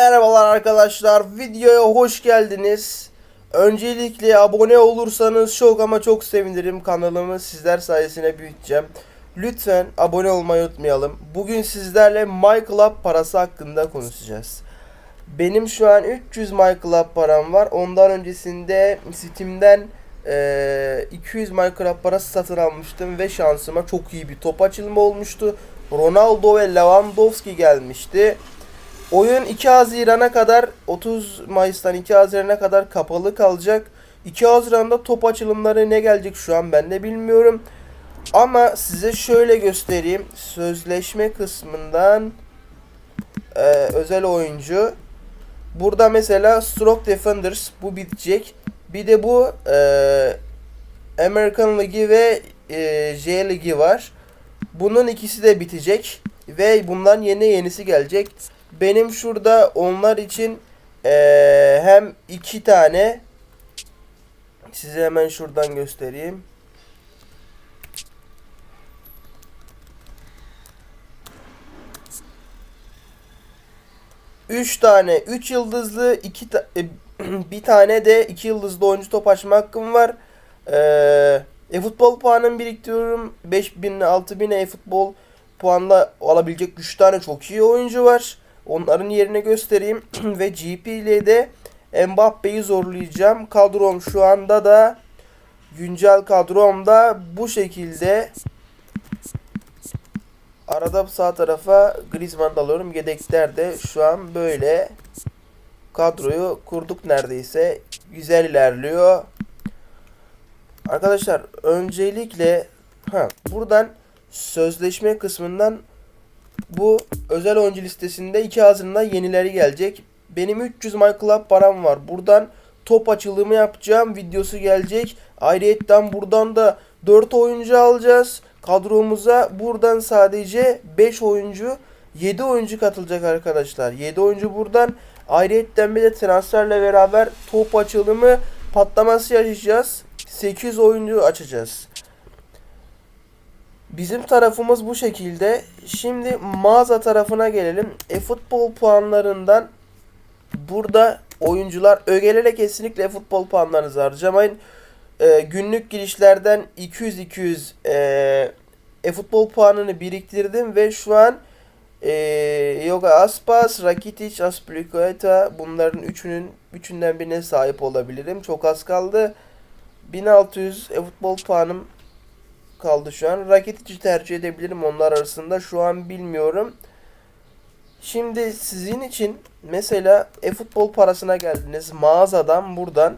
Merhabalar arkadaşlar, videoya hoş geldiniz. Öncelikle abone olursanız çok ama çok sevinirim. Kanalımı sizler sayesinde büyüteceğim. Lütfen abone olmayı unutmayalım. Bugün sizlerle MyClub parası hakkında konuşacağız. Benim şu an 300 MyClub param var. Ondan öncesinde Steam'den eee, 200 MyClub parası satın almıştım ve şansıma çok iyi bir top açılımı olmuştu. Ronaldo ve Lewandowski gelmişti. Oyun 2 Haziran'a kadar 30 Mayıs'tan 2 Haziran'a kadar kapalı kalacak. 2 Haziran'da top açılımları ne gelecek şu an ben de bilmiyorum. Ama size şöyle göstereyim. Sözleşme kısmından e, özel oyuncu. Burada mesela Stroke Defenders bu bitecek. Bir de bu e, American Ligi ve e, J Ligi var. Bunun ikisi de bitecek ve bundan yeni yenisi gelecek. Benim şurada onlar için eee, hem iki tane size hemen şuradan göstereyim. Üç tane üç yıldızlı iki ta- e, bir tane de iki yıldızlı oyuncu top açma hakkım var. Eee e-futbol puanım biriktiriyorum. 5000 6000 e-futbol puanla alabilecek 3 tane çok iyi oyuncu var. Onların yerine göstereyim ve GP ile de Mbappe'yi zorlayacağım. Kadrom şu anda da güncel kadromda bu şekilde arada sağ tarafa Griezmann da alıyorum. Yedekler de şu an böyle kadroyu kurduk neredeyse. Güzel ilerliyor. Arkadaşlar öncelikle ha buradan sözleşme kısmından bu özel oyuncu listesinde 2 Haziran'da yenileri gelecek. Benim 300 My Club param var. Buradan top açılımı yapacağım. Videosu gelecek. Ayrıyetten buradan da 4 oyuncu alacağız. Kadromuza buradan sadece 5 oyuncu 7 oyuncu katılacak arkadaşlar. 7 oyuncu buradan. Ayrıyetten bir de transferle beraber top açılımı patlaması yaşayacağız. 8 oyuncu açacağız. Bizim tarafımız bu şekilde. Şimdi mağaza tarafına gelelim. E-futbol puanlarından burada oyuncular ögelere kesinlikle e-futbol puanlarınızı harcamayın. Ee, günlük girişlerden 200-200 e, e-futbol puanını biriktirdim ve şu an e, Yoga Aspas, Rakitic, Aspilicueta bunların üçünün üçünden birine sahip olabilirim. Çok az kaldı. 1600 e-futbol puanım kaldı şu an. Rakitic'i tercih edebilirim onlar arasında. Şu an bilmiyorum. Şimdi sizin için mesela e-futbol parasına geldiniz. Mağazadan buradan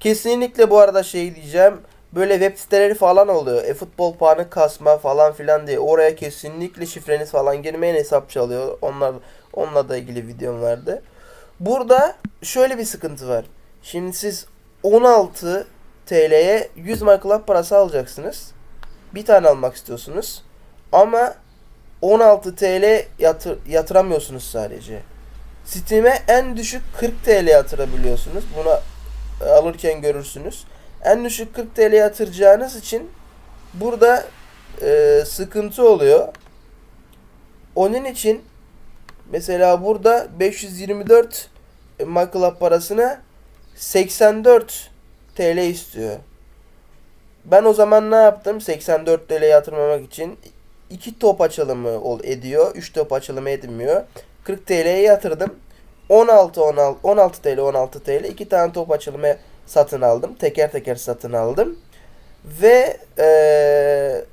kesinlikle bu arada şey diyeceğim. Böyle web siteleri falan oluyor. E-futbol puanı kasma falan filan diye. Oraya kesinlikle şifreniz falan girmeyin hesap çalıyor. Onlar onunla da ilgili videom vardı. Burada şöyle bir sıkıntı var. Şimdi siz 16 TL'ye 100 My Club parası alacaksınız. Bir tane almak istiyorsunuz. Ama 16 TL yatır, yatıramıyorsunuz sadece. Steam'e en düşük 40 TL yatırabiliyorsunuz. Bunu alırken görürsünüz. En düşük 40 TL yatıracağınız için burada e, sıkıntı oluyor. Onun için mesela burada 524 My Club parasına 84 TL istiyor. Ben o zaman ne yaptım? 84 TL yatırmamak için 2 top açılımı ol ediyor. 3 top açılımı edinmiyor. 40 TL'ye yatırdım. 16 16 16 TL 16 TL 2 tane top açılımı satın aldım. Teker teker satın aldım. Ve ee,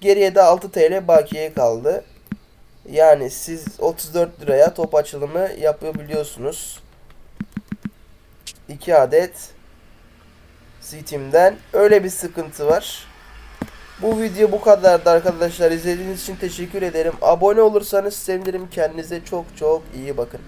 geriye de 6 TL bakiye kaldı. Yani siz 34 liraya top açılımı yapabiliyorsunuz. 2 adet Steam'den. Öyle bir sıkıntı var. Bu video bu kadardı arkadaşlar. İzlediğiniz için teşekkür ederim. Abone olursanız sevinirim. Kendinize çok çok iyi bakın.